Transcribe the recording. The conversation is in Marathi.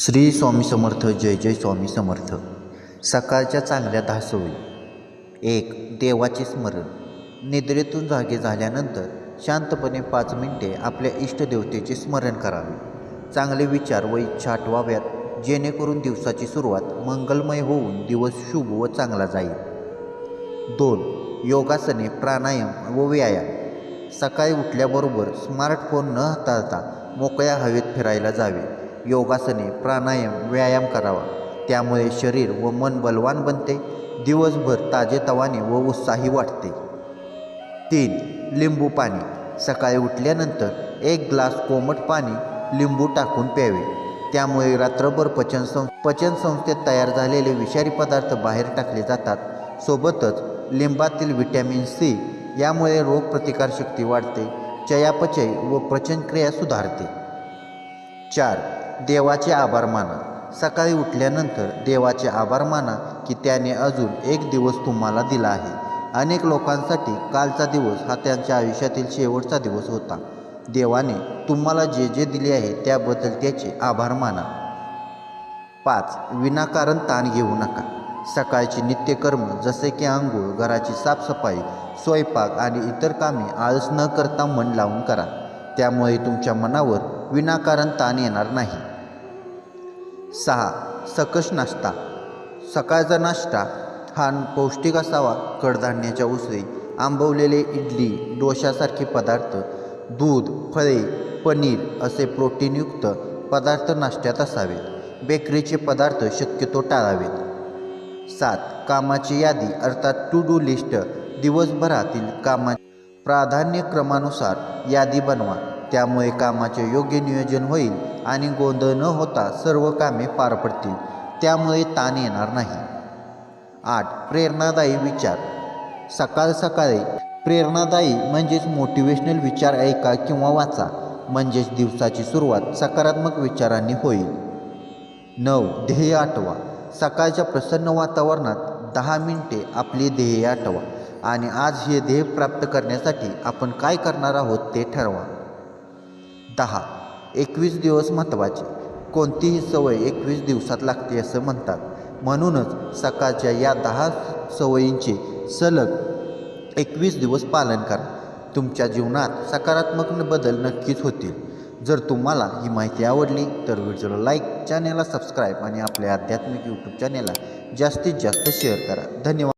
श्री स्वामी समर्थ जय जय स्वामी समर्थ. सकाळच्या चांगल्या दहा सवयी एक देवाचे स्मरण. निद्रेतून जागे झाल्यानंतर शांतपणे पाच मिनिटे आपल्या इष्टदेवतेचे स्मरण करावे. चांगले विचार व इच्छा आठवाव्यात जेणेकरून दिवसाची सुरुवात मंगलमय होऊन दिवस शुभ व चांगला जाईल. दोन योगासने प्राणायाम व व्यायाम. सकाळी उठल्याबरोबर स्मार्टफोन न हाताळता मोकळ्या हवेत फिरायला जावे. योगासने प्राणायाम व्यायाम करावा. त्यामुळे शरीर व मन बलवान बनते दिवसभर ताजेतवाने व उत्साही वाटते. तीन लिंबू पाणी. सकाळी उठल्यानंतर एक ग्लास कोमट पाणी लिंबू टाकून प्यावे. त्यामुळे रात्रभर पचन सं पचनसंस्थेत तयार झालेले विषारी पदार्थ बाहेर टाकले जातात. सोबतच लिंबातील व्हिटॅमिन सी यामुळे रोगप्रतिकारशक्ती वाढते चयापचय व पचनक्रिया सुधारते. चार देवाचे आभार माना. सकाळी उठल्यानंतर देवाचे आभार माना की त्याने अजून एक दिवस तुम्हाला दिला आहे. अनेक लोकांसाठी कालचा दिवस हा त्यांच्या आयुष्यातील शेवटचा दिवस होता. देवाने तुम्हाला जे जे दिले आहे त्याबद्दल त्याचे आभार माना. पाच विनाकारण ताण घेऊ नका. सकाळची नित्यकर्म जसे की आंघोळ घराची साफसफाई स्वयंपाक आणि इतर कामे आळस न करता मन लावून करा. त्यामुळे तुमच्या मनावर विनाकारण ताण येणार नाही. सहा सकस नाश्ता. सकाळचा नाश्ता हा पौष्टिक असावा कडधान्याच्या उसळी आंबवलेले इडली डोशासारखे पदार्थ दूध फळे पनीर असे प्रोटीनयुक्त पदार्थ नाश्त्यात असावेत. बेकरीचे पदार्थ शक्यतो टाळावेत. सात कामाची यादी अर्थात टू डू लिस्ट दिवसभरातील कामा प्राधान्यक्रमानुसार यादी बनवा. त्यामुळे कामाचे योग्य नियोजन होईल आणि गोंधळ न होता सर्व कामे पार पडतील. त्यामुळे ताण येणार नाही. आठ. प्रेरणादायी विचार. सकाळ सकाळी प्रेरणादायी म्हणजेच मोटिवेशनल विचार ऐका किंवा वाचा. म्हणजेच दिवसाची सुरुवात सकारात्मक विचारांनी होईल. नऊ. ध्येय आठवा. सकाळच्या प्रसन्न वातावरणात दहा मिनिटे आपली ध्येय आठवा आणि आज हे ध्येय प्राप्त करण्यासाठी आपण काय करणार आहोत ते ठरवा. दहा. एकवीस दिवस महत्त्वाचे कोणतीही सवय एकवीस दिवसात लागते असं म्हणतात. म्हणूनच सकाळच्या या दहा सवयींचे सलग एकवीस दिवस पालन करा. तुमच्या जीवनात सकारात्मक बदल नक्कीच होतील. जर तुम्हाला ही माहिती आवडली तर व्हिडिओला लाईक चॅनेलला सबस्क्राईब आणि आपल्या आध्यात्मिक यूट्यूब चॅनेलला जास्तीत जास्त शेअर करा. धन्यवाद.